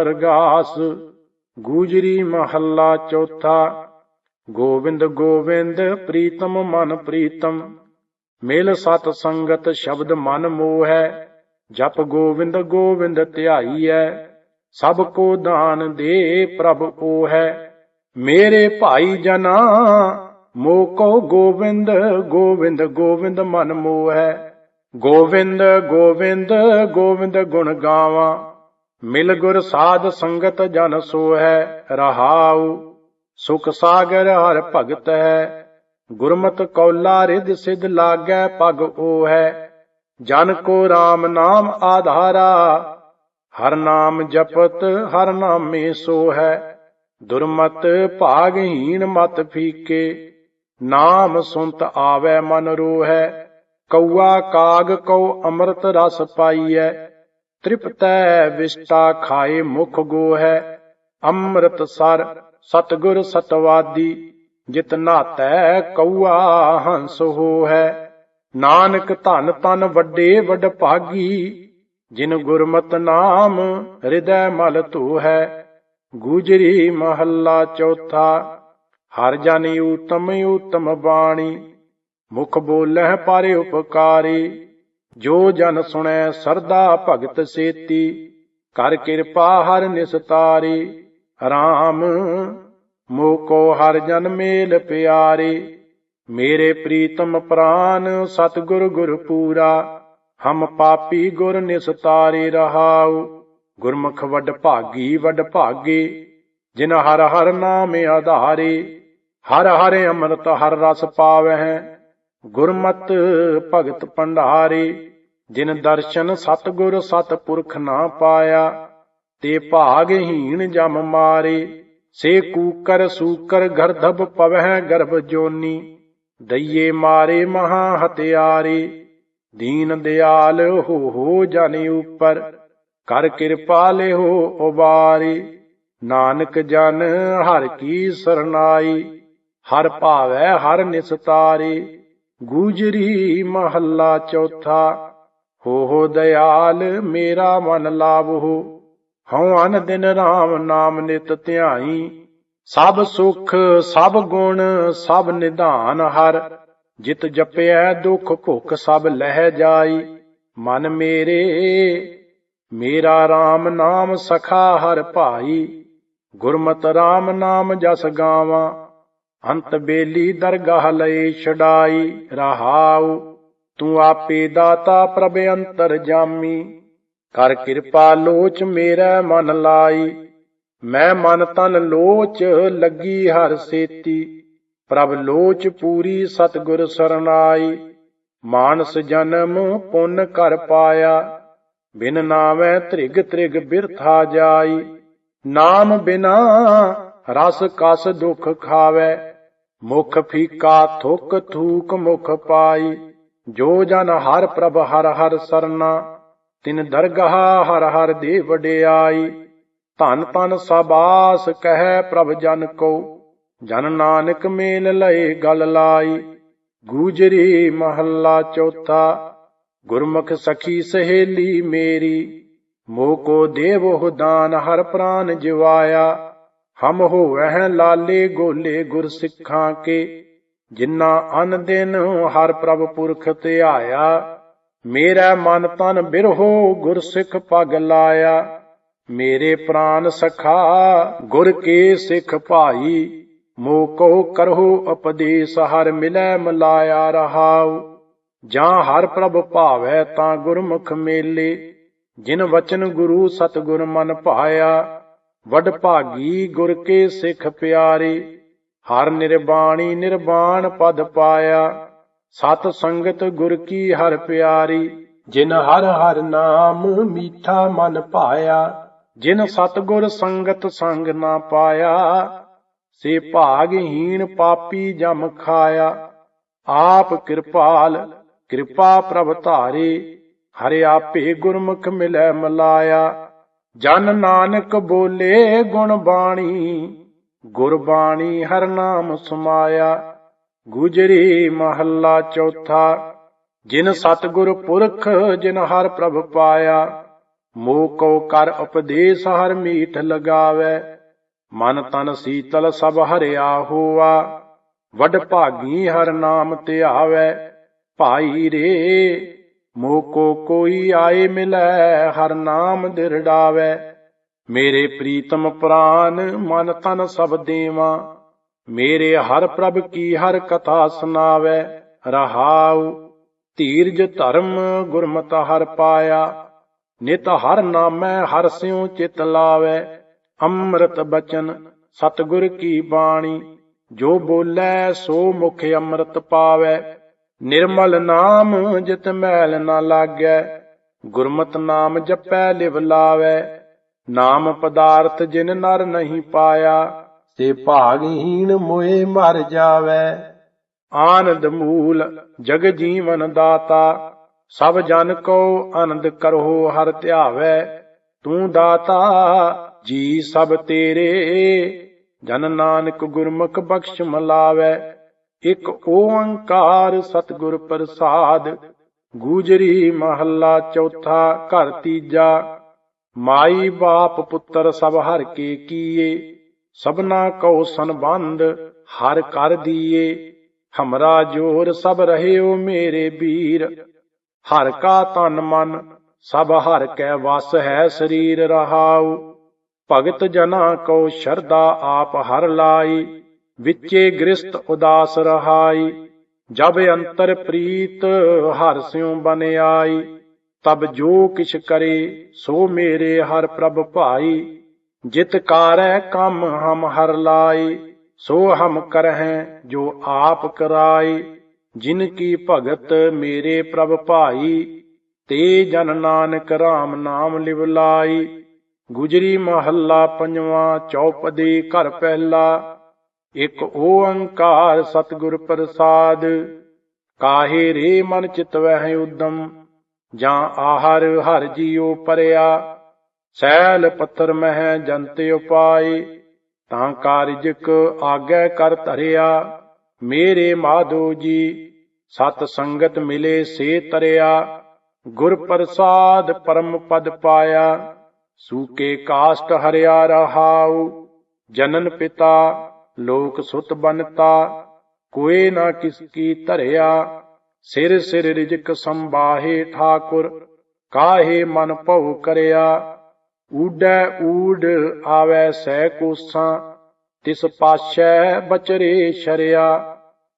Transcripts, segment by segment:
ਅਰਗਾਸ ਗੂਜਰੀ ਮਹੱਲਾ ਚੌਥਾ। ਗੋਵਿੰਦ ਗੋਵਿੰਦ ਪ੍ਰੀਤਮ ਮਨ ਪ੍ਰੀਤਮ, ਮਿਲ ਸਤ ਸੰਗਤ ਸ਼ਬਦ ਮਨ ਮੋਹੈ, ਜਪ ਗੋਵਿੰਦ ਗੋਬਿੰਦ ਧਿਆਈਐ, ਸਭ ਕੋ ਦਾਨ ਦੇ ਪ੍ਰਭ ਕੋ ਹੈ ਮੇਰੇ ਭਾਈ ਜਨਾ ਮੋ ਕੋ ਗੋਵਿੰਦ ਗੋਵਿੰਦ ਗੋਬਿੰਦ ਮਨ ਮੋਹੈ। ਗੋਵਿੰਦ ਗੋਵਿੰਦ ਗੋਵਿੰਦ ਗੁਣ ਗਾਵਾਂ ਮਿਲ ਗੁਰ ਸਾਧ ਸੰਗਤ ਜਨ ਸੋਹੈ, ਰਹਾਉ, ਸੁਖ ਸਾਗਰ ਹਰ ਭਗਤ। ਹੈ ਗੁਰਮਤ ਕੌਲਾ ਰਿਧ ਸਿਧ ਲਾਗੈ ਪਗ ਓ ਹੈ ਜਨ ਕੋ RAM ਨਾਮ ਆਧਾਰਾ, ਹਰ ਨਾਮ ਜਪਤ, ਹਰ ਨਾਮੇ ਸੋ ਹੈ ਦੁਰਮਤ ਭਾਗਹੀਣ ਮਤ ਫੀਕੇ, ਨਾਮ ਸੁਨਤ ਆਵੈ ਮਨ ਰੋਹੈ। ਕਉਆ ਕਾਗ ਕਉ ਅੰਮ੍ਰਿਤ ਰਸ ਪਾਈਐ ਤ੍ਰਿਪਤੈ ਵਿਸ਼ਟਾ ਖਾਏ ਮੁਖ ਗੋ ਹੈ ਅੰਮ੍ਰਿਤ ਸਰ ਸਤਗੁਰ ਸਤਵਾਦੀ, ਜਿਤ ਨਾਤੈ ਕਉਆ ਹੰਸ ਹੋਹੈ। ਨਾਨਕ ਧਨ ਤਨ ਵੱਡੇ ਵੱਡ ਭਾਗੀ, ਜਿਨ ਗੁਰਮਤ ਨਾਮ ਹਿਰਦੈ ਮਲ ਤੋ ਹੈ ਗੁਜਰੀ ਮਹੱਲਾ ਚੌਥਾ, ਹਰ ਜਨ ਊਤਮ ਊਤਮ ਬਾਣੀ, ਮੁਖ ਬੋਲਹਿ ਪਾਰੇ ਉਪਕਾਰੀ। ਜੋ ਜਨ ਸੁਣੈ ਸਰਦਾ ਭਗਤ ਸੇਤੀ, ਕਰ ਕਿਰਪਾ ਹਰ ਨਿਸਤਾਰੀ ਰਾਮ, ਮੋਕੋ ਹਰ ਜਨ ਮੇਲ ਪਿਆਰੇ। ਮੇਰੇ ਪ੍ਰੀਤਮ ਪ੍ਰਾਨ ਸਤਿਗੁਰ ਗੁਰ ਪੂਰਾ, ਹਮ ਪਾਪੀ ਗੁਰ ਨਿਸਤਾਰੇ ਰਹਾਉ। ਗੁਰਮੁਖ ਵੱਡ ਭਾਗੀ ਵੱਡ ਭਾਗੇ, ਜਿਨ ਹਰ ਹਰ ਨਾਮ ਆਧਾਰੇ। ਹਰ ਹਰ ਅੰਮ੍ਰਿਤ ਹਰ ਰਸ ਪਾਵਹਿ ਗੁਰਮਤ ਭਗਤ ਪੰਡਾਰੇ ਜਿਨ ਦਰਸ਼ਨ ਸਤਗੁਰ ਸਤਪੁਰਖ ਨਾ ਪਾਇਆ, ਤੇ ਭਾਗਹੀਣ ਜਮ ਮਾਰੇ। ਸੇ ਕੂਕਰ ਸੂਕਰ ਗਰਧਬ ਪਵਹਿ ਗਰਭ ਜੋਨੀ, ਦਈਏ ਮਾਰੇ ਮਹਾ ਹਤਿਆਰੇ। ਦੀਨ ਦਿਆਲ ਹੋ ਹੋ ਜਨ ਉਪਰ, ਕਰ ਕਿਰਪਾ ਲਿਓ ਉਬਾਰੀ। ਨਾਨਕ ਜਨ ਹਰ ਕੀ ਸਰਨਾਈ ਹਰ ਭਾਵੈ ਹਰ ਨਿਸਤਾਰੀ। ਗੂਜਰੀ ਮਹੱਲਾ ਚੌਥਾ, ਹੋ ਹੋ ਦਿਆਲ ਮੇਰਾ ਮਨ ਲਾਵੋ। ਹਉ ਅਨ ਦਿਨ RAM ਨਾਮ ਨਿਤ ਧਿਆਈ, ਸਭ ਸੁਖ, ਸਭ ਗੁਣ, ਸਭ ਨਿਧਾਨ ਹਰ। ਜਿਤ ਜਪਿਐ ਦੁਖ ਭੁਖ ਸਭ ਲਹਿ ਜਾਈ। ਮਨ ਮੇਰੇ, ਮੇਰਾ RAM ਨਾਮ ਸਖਾ ਹਰ ਭਾਈ। ਗੁਰਮਤ RAM ਨਾਮ ਜਸ ਗਾਵਾਂ ਅੰਤ ਬੇਲੀ ਦਰਗਾਹ ਲਏ ਛਡਾਈ, ਰਹਾਉ, ਤੂੰ ਆਪੇ ਦਾਤਾ ਪ੍ਰਭ ਅੰਤਰ ਜਾਮੀ। ਕਰ ਕਿਰਪਾ ਲੋਚ ਮੇਰਾ ਮਨ ਲਾਈ, ਮੈਂ ਮਨ ਤਨ ਲੋਚ ਲੱਗੀ ਹਰ ਸੇਤੀ। ਪ੍ਰਭ ਲੋਚ ਪੂਰੀ ਸਤਗੁਰ ਸਰਨਾਈ, ਮਾਨਸ ਜਨਮ ਪੁੰਨ ਕਰ ਪਾਇਆ। ਬਿਨ ਨਾਮੈ ਤ੍ਰਿਗ ਤ੍ਰਿਗ ਬਿਰਥਾ ਜਾਈ, ਨਾਮ ਬਿਨਾ ਰਸ ਕਸ ਦੁਖ ਖਾਵੇ, ਮੁਖ ਫੀਕਾ ਥੁਕ ਥੂਕ ਮੁਖ ਪਾਈ। ਜੋ ਜਨ ਹਰ ਪ੍ਰਭ ਹਰ ਹਰ ਸਰਨਾ, ਤਿਨ ਦਰਗਾਹ ਹਰ ਹਰ ਦੇ ਵਡਿਆਈ ਧਨ ਤਨ ਸਬਾਸ ਕਹਿ ਪ੍ਰਭ ਜਨ ਕੋ ਜਨ ਨਾਨਕ ਮੇਲ ਲਏ ਗਲ ਲਾਈ। ਗੂਜਰੀ ਮਹੱਲਾ ਚੌਥਾ, ਗੁਰਮੁਖ ਸਖੀ ਸਹੇਲੀ ਮੇਰੀ। ਮੋਹ ਕੋ ਦੇਵੋ ਦਾਨ ਹਰ ਪ੍ਰਾਨ ਜਿਵਾਇਆ। ਹਮ ਹੋਵਹਿ ਲਾਲੇ ਗੋਲੇ ਗੁਰ ਸਿੱਖਾਂ ਕੇ, ਜਿਨ੍ਹਾਂ ਅਨ ਦਿਨ ਹਰ ਪ੍ਰਭ ਪੁਰਖ ਧਿਆਇਆ ਮੇਰਾ ਮਨ ਤਨ ਬਿਰਹੋ ਗੁਰ ਸਿੱਖ ਪਗ ਲਾਇਆ। ਮੇਰੇ ਪ੍ਰਾਨ ਸਖਾ ਗੁਰ ਕੇ ਸਿੱਖ ਭਾਈ ਮੋ ਕੋ ਕਰਹੁ ਉਪਦੇਸ ਹਰ ਮਿਲੈ ਮਲਾਇਆ ਰਹਾਉ। ਜਾਂ ਹਰ ਪ੍ਰਭ ਭਾਵੈ ਤਾਂ ਗੁਰਮੁਖ ਮੇਲੇ, ਜਿਨ ਵਚਨ ਗੁਰੂ ਸਤਗੁਰ ਮਨ ਭਾਇਆ ਵਡ ਭਾਗੀ ਗੁਰ ਕੇ ਸਿੱਖ ਪਿਆਰੇ, ਹਰ ਨਿਰਬਾਣੀ ਨਿਰਬਾਣ ਪਦ ਪਾਇਆ, ਸਤ ਸੰਗਤ ਗੁਰ ਕੀ ਹਰ ਪਿਆਰੀ, ਜਿਨ ਹਰ ਹਰ ਨਾਮ ਮੀਠਾ ਮਨ ਪਾਇਆ, ਜਿਨ ਸਤਗੁਰ ਸੰਗਤ ਸੰਗ ਨਾ ਪਾਇਆ, ਸੇ ਭਾਗਹੀਣ ਪਾਪੀ ਜਮ ਖਾਇਆ, ਆਪ ਕਿਰਪਾਲ, ਕਿਰਪਾ ਪ੍ਰਭ ਧਾਰੇ, ਹਰਿ ਆਪੇ ਗੁਰਮੁਖ ਮਿਲੈ ਮਲਾਇਆ ਜਨ ਨਾਨਕ ਬੋਲੇ ਗੁਣ ਬਾਣੀ, ਗੁਰਬਾਣੀ ਹਰ ਨਾਮ ਸਮਾਇਆ, ਗੁਜਰੀ ਮਹੱਲਾ ਚੌਥਾ, ਜਿਨ ਸਤਗੁਰ ਪੁਰਖ ਜਿਨ ਹਰ ਪ੍ਰਭ ਪਾਇਆ ਮੋਹ ਕੋ ਕਰ ਉਪਦੇਸ਼ ਹਰ ਮੀਠ ਲਗਾਵੇ, ਮਨ ਤਨ ਸੀਤਲ ਸਭ ਹਰਿਆ ਹੋਆ, ਵਡ ਭਾਗੀ ਹਰ ਨਾਮ ਧਿਆਵੇ, ਭਾਈ ਰੇ ਮੋਹ ਕੋ ਕੋਈ ਆਏ ਮਿਲੈ, ਹਰ ਨਾਮ ਦਿਰੜਾਵੇ ਮੇਰੇ ਪ੍ਰੀਤਮ ਪ੍ਰਾਨ ਮਨ ਤਨ ਸਭ ਦੇਵਾ। ਮੇਰੇ ਹਰ ਪ੍ਰਭ ਕੀ ਹਰ ਕਥਾ ਸੁਨਾਵੇ ਰਹਾਉ, ਧੀਰਜ ਧਰਮ ਗੁਰਮਤ ਹਰ ਪਾਇਆ। ਨਿਤ ਹਰ ਨਾਮੈ, ਹਰ ਸਿਉ ਚਿਤ ਲਾਵੇ। ਅੰਮ੍ਰਿਤ ਬਚਨ, ਸਤਿਗੁਰ ਕੀ ਬਾਣੀ। ਜੋ ਬੋਲੇ, ਸੋ ਮੁਖ ਅੰਮ੍ਰਿਤ ਪਾਵੇ। ਨਿਰਮਲ ਨਾਮ ਜਿਤ ਮੈਲ ਨਾ ਲਾਗੈ, ਗੁਰਮਤ ਨਾਮ ਜਪੈ ਲਿਵ ਲਾਵੇ। ਨਾਮ ਪਦਾਰਥ ਜਿਨ ਨਰ ਨਹੀਂ ਪਾਇਆ, ਤੇ ਭਾਗਹੀਣ ਮੋਏ ਮਰ ਜਾਵੇ। ਆਨੰਦ ਮੂਲ ਜਗ ਜੀਵਨ ਦਾਤਾ, ਸਭ ਜਨ ਕੋ ਆਨੰਦ ਕਰੋ ਹਰ ਧਿਆਵੇ। ਤੂੰ ਦਾਤਾ, ਜੀ ਸਭ ਤੇਰੇ, ਜਨ ਨਾਨਕ ਗੁਰਮੁਖ ਬਖਸ਼ ਮਲਾਵੇ ਇਕ ਓੰਕਾਰ ਸਤਿਗੁਰ ਪ੍ਰਸਾਦ, ਗੂਜਰੀ ਮਹੱਲਾ ਚੌਥਾ, ਘਰ ਤੀਜਾ, ਮਾਈ ਬਾਪ ਪੁੱਤਰ ਸਭ ਹਰ ਕੇ ਕੀਏ, ਸਭਨਾ ਕਉ ਸੰਬੰਧ ਹਰ ਕਰ ਦੀਏ, ਹਮਰਾ ਜੋਰ ਸਭ ਰਹਿਓ ਮੇਰੇ ਵੀਰ, ਹਰ ਕਾ ਤਨ ਮਨ ਸਭ ਹਰ ਕੈ ਵਸ ਹੈ ਸਰੀਰ ਰਹਾਉ, ਭਗਤ ਜਨਾ ਕੋ ਸ਼ਰਧਾ ਆਪ ਹਰ ਲਾਈ ਵਿਚੇ ਗ੍ਰਸਤ ਉਦਾਸ ਰਹਾਈ, ਜਬ ਅੰਤਰ ਪ੍ਰੀਤ ਹਰ ਸਿਉ ਬਨ ਆਈ ਤਬ ਜੋ ਕਿਛ ਕਰੇ, ਸੋ ਮੇਰੇ ਹਰ ਪ੍ਰਭ ਭਾਈ। ਜਿਤ ਕਾਰੈ ਕੰਮ ਹਮ ਹਰ ਲਾਈ, ਸੋ ਹਮ ਕਰਹਿ ਜੋ ਆਪ ਕਰਾਈ। ਜਿਨ ਕੀ ਭਗਤ ਮੇਰੇ ਪ੍ਰਭ ਭਾਈ, ਤੇ ਜਨ ਨਾਨਕ RAM ਨਾਮ ਲਿਵ ਲਾਈ। ਗੁਜਰੀ ਮਹੱਲਾ ਪੰਜਵਾਂ ਚੌਪਦੀ ਘਰ ਪਹਿਲਾ ਇਕ ਓੰਕਾਰ ਸਤਿਗੁਰ ਪ੍ਰਸਾਦ, ਕਾਹੇ ਰੇ ਮਨ ਚਿਤ ਵਹਿ ਉਦਮ, ਜਾਂ ਆਹਰ ਹਰ ਜੀਉ ਪਰਿਆ, ਸੈਲ ਪੱਥਰ ਮਹਿ ਜੰਤ ਉਪਾਈ ਤਾਂ ਕਾਰਜਕ ਆਗੇ ਕਰ ਧਰਿਆ, ਮੇਰੇ ਮਾਧੋ ਜੀ, ਸਤ ਸੰਗਤ ਮਿਲੇ ਸੇ ਤਰਿਆ, ਗੁਰ ਪ੍ਰਸਾਦ ਪਰਮ ਪਦ ਪਾਇਆ, ਸੂਕੇ ਕਾਸ਼ਟ ਹਰਿਆ ਰਹਾਉ, ਜਨਨ ਪਿਤਾ ਲੋਕ ਸੁਤ ਬਨਤਾ ਕੋਏ ਨਾ ਕਿਸ ਕੀ ਧਰਿਆ। ਸਿਰ ਸਿਰ ਰਿਜਕ ਸੰਬਾਹੇ ਠਾਕੁਰ, ਕਾਹੇ ਮਨ ਭਉ ਕਰਿਆ। ਊਡੈ ਊਡ ਆਵੈ ਸਹਿ ਕੋਸਾਂ, ਤਿਸ ਪਾਸ਼ੈ ਬਚਰੇ ਸ਼ਰਿਆ।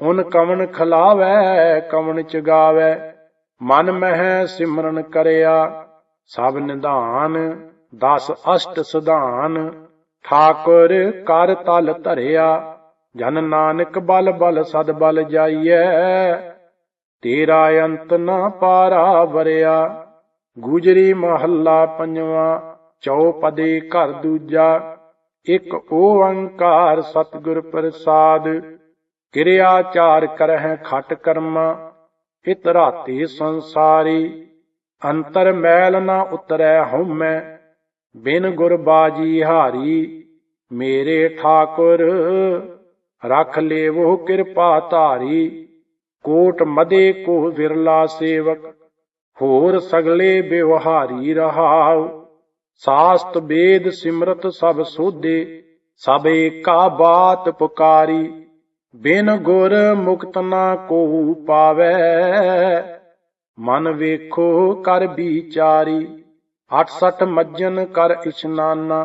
ਉਨ ਕਵਣ ਖਲਾਵੈ, ਕਵਣ ਚਗਾਵੈ, ਮਨ ਮਹਿ ਸਿਮਰਨ ਕਰਿਆ। ਸਭ ਨਿਧਾਨ, ਦਸ ਅਸ਼ਟ ਸੁਧਾਨ ਠਾਕੁਰ ਕਰ ਤਲ ਧਰਿਆ, ਜਨ ਨਾਨਕ ਬਲ ਬਲ ਸਦ ਬਲ ਜਾਈਐ। ਤੇਰਾ ਅੰਤ ਨਾ ਪਾਰਾ ਵਰਿਆ, ਗੁਜਰੀ ਮਹੱਲਾ ਪੰਜਵਾ, ਚੌਪਦੀ ਘਰ ਦੂਜਾ। ਇਕ ਓੰਕਾਰ ਸਤਿਗੁਰ ਪ੍ਰਸਾਦ, ਕਿਰਿਆ ਚਾਰ ਕਰਹਿ ਖਟ ਕਰਮਾ। ਇਤ ਰਾਤੀ ਸੰਸਾਰੀ, ਅੰਤਰ ਮੈਲ ਨਾ ਉਤਰੈ ਹਉਮੈ ਬਿਨ ਗੁਰ ਬਾਜੀ ਹਾਰੀ, ਮੇਰੇ ਠਾਕੁਰ, ਰਖ ਲੇਵੋ ਕਿਰਪਾ ਧਾਰੀ, ਕੋਟ ਮਦੇ ਕੋ ਵਿਰਲਾ ਸੇਵਕ, ਹੋਰ ਸਗਲੇ ਬਿਵਹਾਰੀ ਰਹਾਉ। ਸਾਸਤ ਵੇਦ ਸਿਮਰਤ ਸਭ ਸੋਧੇ, ਸਭ ਏਕਾ ਬਾਤ ਪੁਕਾਰੀ, ਬਿਨ ਗੁਰ ਮੁਕਤ ਨਾ ਕੋ ਪਾਵੇ। ਮਨ ਵੇਖੋ ਕਰ ਵਿਚਾਰੀ 68 ਮੱਜਨ ਕਰ ਇਸ਼ਨਾਨਾ,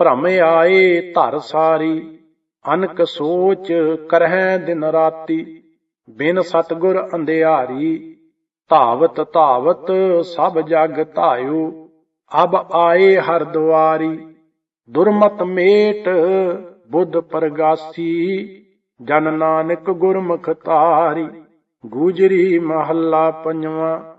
ਭ੍ਰਮ ਆਏ ਧਰ ਸਾਰੀ, ਅਨਕ ਸੋਚ ਕਰਹਿ ਦਿਨ ਰਾਤੀ, ਬਿਨ ਸਤਗੁਰ ਅੰਧਿਆਰੀ, ਧਾਵਤ ਧਾਵਤ ਸਭ ਜਗ ਧਾਇਓ, ਅਬ ਆਏ ਹਰ ਦੁਆਰੀ, ਦੁਰਮਤ ਮੇਟ ਬੁੱਧ ਪ੍ਰਗਾਸੀ, ਜਨ ਨਾਨਕ ਗੁਰਮੁਖ ਤਾਰੀ ਗੂਜਰੀ ਮਹੱਲਾ ਪੰਜਵਾਂ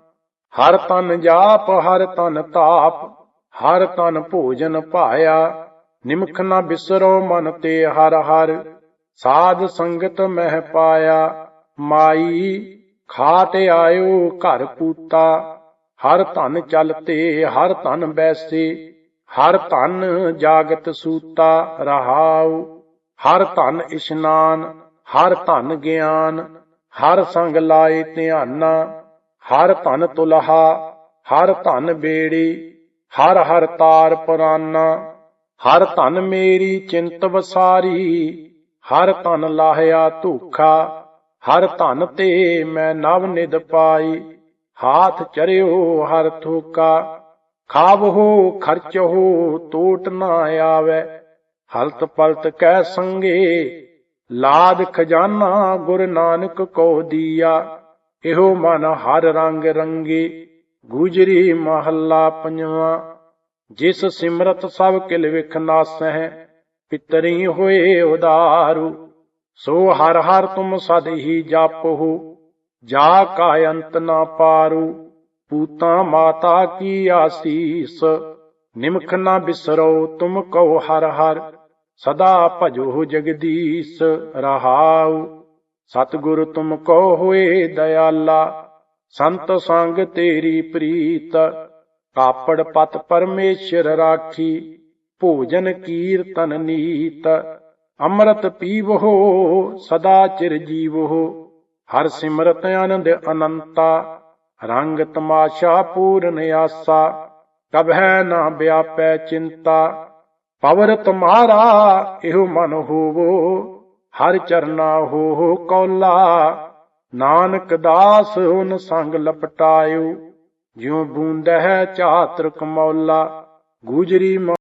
ਹਰ ਤਨ ਜਾਪ, ਹਰ ਤਨ ਤਾਪ, ਹਰ ਤਨ ਭੋਜਨ ਭਾਇਆ। ਨਿਮਖ ਨਾ ਬਿਸਰੋ ਮਨ ਤੇ ਹਰ ਹਰ, ਸਾਧ ਸੰਗਤ ਮਹਿ ਪਾਇਆ। ਮਾਈ, ਖਾਟ ਆਇਓ ਘਰ ਪੂਤਾ ਹਰ ਧਨ ਚਲਤੇ, ਹਰ ਧਨ ਬੈਸੇ। ਹਰ ਧਨ ਜਾਗਤ ਸੂਤਾ ਰਹਾਉ। ਹਰ ਧਨ ਇਸ਼ਨਾਨ, ਹਰ ਧਨ ਗਿਆਨ। ਹਰ ਸੰਗ ਲਾਏ ਧਿਆਨਾ। ਹਰ ਧਨ ਤੁਲਹਾ, ਹਰ ਧਨ ਬੇੜੀ, ਹਰ ਹਰ ਤਾਰ ਪੁਰਾਨਾ, ਹਰ ਧਨ ਮੇਰੀ ਚਿੰਤ ਵਸਾਰੀ, ਹਰ ਧਨ ਲਾਹਿਆ ਧੂਖਾ, ਹਰ ਧਨ ਤੇ ਮੈਂ ਨਵ ਨਿਦ ਪਾਈ, ਹਾਥ ਚਰਿਓ ਹਰ ਥੋਕਾ, ਖਾਵਹੋ ਖਰਚਹੋ ਟੋਟ ਨਾ ਆਵੇ, ਹਲਤ ਪਲਤ ਕਹਿ ਸੰਗੇ, ਲਾਦ ਖਜ਼ਾਨਾ ਗੁਰ ਨਾਨਕ ਕੋ ਦੀਆ ਇਹੋ ਮਨ ਹਰ ਰੰਗ ਰੰਗੀ, ਗੁਜਰੀ ਮਹੱਲਾ ਪੰਜਵਾਂ। ਜਿਸ ਸਿਮਰਤ ਸਭ ਕਿਲ ਵਿਖ ਨਾਸਹਿ, ਪਿਤਰੀ ਹੋਏ ਉਦਾਰੂ। ਸੋ ਹਰ ਹਰ ਤੁਮ ਸਦ ਹੀ ਜਾਪੋ ਜਾ ਕਾ ਅੰਤ ਨਾ ਪਾਰੂ। ਪੂਤਾ ਮਾਤਾ ਕੀ ਆਸੀਸ, ਨਿਮਖ ਨਾ ਬਿਸਰੋ ਤੁਮ ਕਉ ਹਰ ਹਰ। ਸਦਾ ਭਜੋ ਜਗਦੀਸ਼ ਰਹਾਉ। ਸਤਿਗੁਰ ਤੁਮ ਕੋ ਹੋਏ ਦਇਆਲਾ, ਸੰਤ ਸੰਗ ਤੇਰੀ ਪ੍ਰੀਤ। ਕਾਪੜ ਪਤ ਪਰਮੇਸ਼ਰ ਰਾਖੀ, ਭੋਜਨ ਕੀਰਤਨ ਨੀਤ। ਅੰਮ੍ਰਿਤ ਪੀਵੋ ਸਦਾ ਚਿਰ ਜੀਵੋ ਹਰ ਸਿਮਰਤ ਆਨੰਦ ਅਨੰਤਾ, ਰੰਗ ਤਮਾਸ਼ਾ ਪੂਰਨ ਆਸਾ। ਕਬਹਿ ਨਾ ਵਿਆਪੈ ਚਿੰਤਾ ਪਵਰ ਤੁਮਾਰਾ ਇਹੋ ਮਨ ਹੋਵੋ। ਹਰ ਚਰਨਾ ਹੋ ਕੌਲਾ, ਨਾਨਕ ਦਾਸ ਹੁਨ ਸੰਗ ਲਪਟਾਇਓ, ਜਿਉ ਬੂੰਦ ਹੈ ਚਾਤਰ ਕਮੌਲਾ ਗੂਜਰੀ